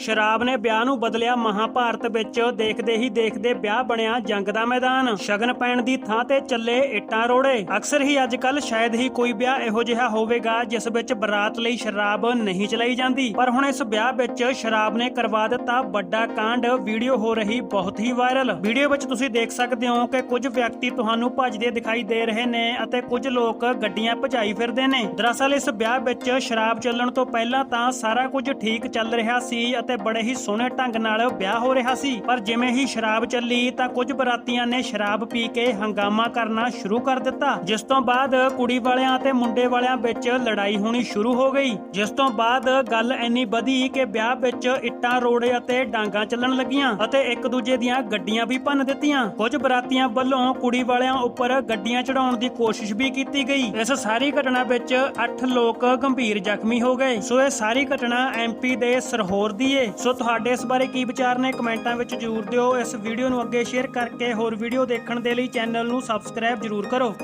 ਸ਼ਰਾਬ ਨੇ ਵਿਆਹ ਨੂੰ ਬਦਲਿਆ ਮਹਾਭਾਰਤ ਵਿੱਚ। ਦੇਖਦੇ ਹੀ ਦੇਖਦੇ ਵਿਆਹ ਬਣਿਆ ਜੰਗ ਦਾ ਮੈਦਾਨ। ਸ਼ਗਨ ਪੈਣ ਦੀ ਥਾਂ ਤੇ ਚੱਲੇ ਇੱਟਾਂ ਰੋੜੇ। ਅਕਸਰ ਹੀ ਅੱਜ ਕੱਲ ਸ਼ਾਇਦ ਹੀ ਕੋਈ ਵਿਆਹ ਇਹੋ ਜਿਹਾ ਹੋਵੇਗਾ, ਜਿਸ ਵਿੱਚ ਬਰਾਤ ਲਈ ਸ਼ਰਾਬ ਨਹੀਂ ਚਲਾਈ ਜਾਂਦੀ। ਪਰ ਹੁਣ ਇਸ ਵਿਆਹ ਵਿੱਚ ਸ਼ਰਾਬ ਨੇ ਕਰਵਾ ਦਿੱਤਾ ਵੱਡਾ ਕਾਂਡ। ਵੀਡੀਓ ਹੋ ਰਹੀ ਬਹੁਤ ਹੀ ਵਾਇਰਲ। ਵੀਡੀਓ ਵਿੱਚ ਤੁਸੀਂ ਦੇਖ ਸਕਦੇ ਹੋ ਕਿ ਕੁਝ ਵਿਅਕਤੀ ਤੁਹਾਨੂੰ ਭੱਜਦੇ ਦਿਖਾਈ ਦੇ ਰਹੇ ਨੇ ਅਤੇ ਕੁਝ ਲੋਕ ਗੱਡੀਆਂ ਭਜਾਈ ਫਿਰਦੇ ਨੇ। ਦਰਅਸਲ ਇਸ ਵਿਆਹ ਵਿੱਚ ਸ਼ਰਾਬ ਚੱਲਣ ਤੋਂ ਪਹਿਲਾਂ ਤਾਂ ਸਾਰਾ ਕੁਝ ਠੀਕ ਚੱਲ ਰਿਹਾ ਸੀ ਅਤੇ ਬੜੇ ਹੀ ਸੋਹਣੇ ਢੰਗ ਨਾਲ ਵਿਆਹ ਹੋ ਰਿਹਾ ਸੀ। ਪਰ ਜਿਵੇਂ ਹੀ ਸ਼ਰਾਬ ਚੱਲੀ ਤਾਂ ਕੁਝ ਬਰਾਤੀਆਂ ਨੇ ਸ਼ਰਾਬ ਪੀ ਕੇ ਹੰਗਾਮਾ ਕਰਨਾ ਸ਼ੁਰੂ ਕਰ ਦਿੱਤਾ। ਜਿਸ ਤੋਂ ਬਾਅਦ ਕੁੜੀ ਵਾਲਿਆਂ ਅਤੇ ਮੁੰਡੇ ਵਾਲਿਆਂ ਵਿੱਚ ਲੜਾਈ ਹੋਣੀ ਸ਼ੁਰੂ ਹੋ ਗਈ। ਜਿਸ ਤੋਂ ਬਾਅਦ ਗੱਲ ਇੰਨੀ ਵਧੀ ਕਿ ਵਿਆਹ ਵਿੱਚ ਇੱਟਾਂ, ਰੋੜੇ ਅਤੇ ਡਾਂਗਾ ਚੱਲਣ ਲੱਗੀਆਂ ਅਤੇ ਇੱਕ ਦੂਜੇ ਦੀਆਂ ਗੱਡੀਆਂ ਵੀ ਭੰਨ ਦਿੱਤੀਆਂ। ਕੁਝ ਬਰਾਤੀਆਂ ਵੱਲੋਂ ਕੁੜੀ ਵਾਲਿਆਂ ਉੱਪਰ ਗੱਡੀਆਂ ਚੜਾਉਣ ਦੀ ਕੋਸ਼ਿਸ਼ ਵੀ ਕੀਤੀ ਗਈ। ਇਸ ਸਾਰੀ ਘਟਨਾ ਵਿੱਚ 8 ਲੋਕ ਗੰਭੀਰ ਜ਼ਖਮੀ ਹੋ ਗਏ। ਸੋ ਇਹ ਸਾਰੀ ਘਟਨਾ ਐਮਪੀ ਦੇ ਸਰਹੋਰ ਦੀ ਏ ਸੋ ਤੁਹਾਡੇ ਇਸ ਬਾਰੇ ਕੀ ਵਿਚਾਰ ਨੇ ਕਮੈਂਟਾਂ ਵਿੱਚ ਜਰੂਰ ਦਿਓ। ਇਸ ਵੀਡੀਓ ਨੂੰ ਅੱਗੇ ਸ਼ੇਅਰ ਕਰਕੇ ਹੋਰ ਵੀਡੀਓ ਦੇਖਣ ਦੇ ਲਈ ਚੈਨਲ ਨੂੰ ਸਬਸਕ੍ਰਾਈਬ ਜਰੂਰ ਕਰੋ।